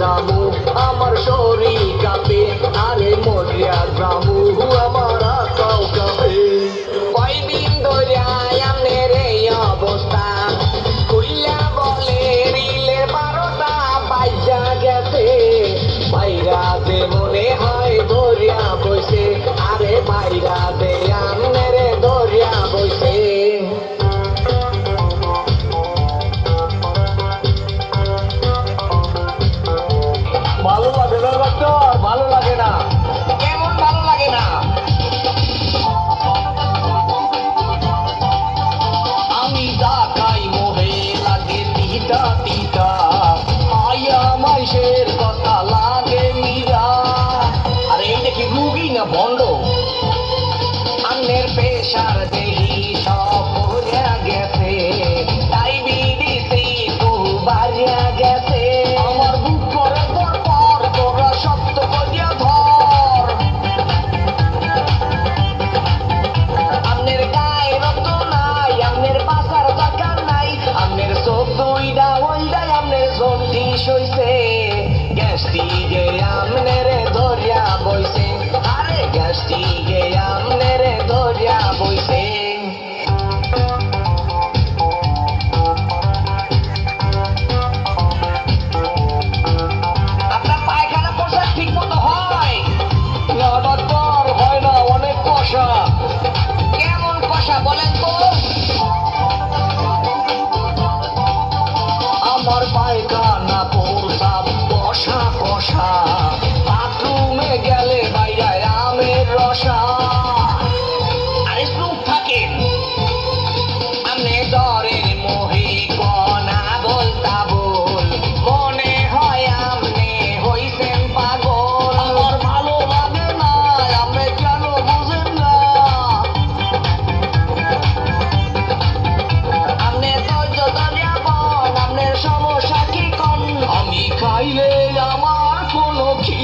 Dabu. আমি ডাকাই মোহে লাগে আরে কি রুগী না বন্ধ আন্নের পেশার দেহি গেছে। ডায়াবেটিস গেছে। বন্দি সইছে গ্যাস দিয়ে আমনে কষা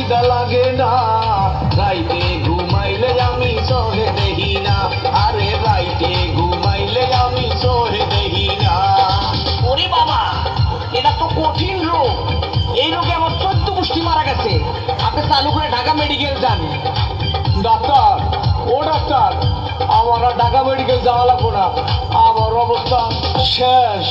খিদা লাগে না। রাইতে ঘুমাইলে আমি চোখে দেখি না। আরে রাইতে ঘুমাইলে আমি চোখে দেখি না। ওরে বাবা এটা তো কঠিন রোগ। এই রোগে আমার চোদ্দ পুষ্টি মারা গেছে। আপনি চালু করে ঢাকা মেডিকেল যান। ডাক্তার ও ডাক্তার আমার ঢাকা মেডিকেল যাওয়া লাগবো না। আমার অবস্থা শেষ।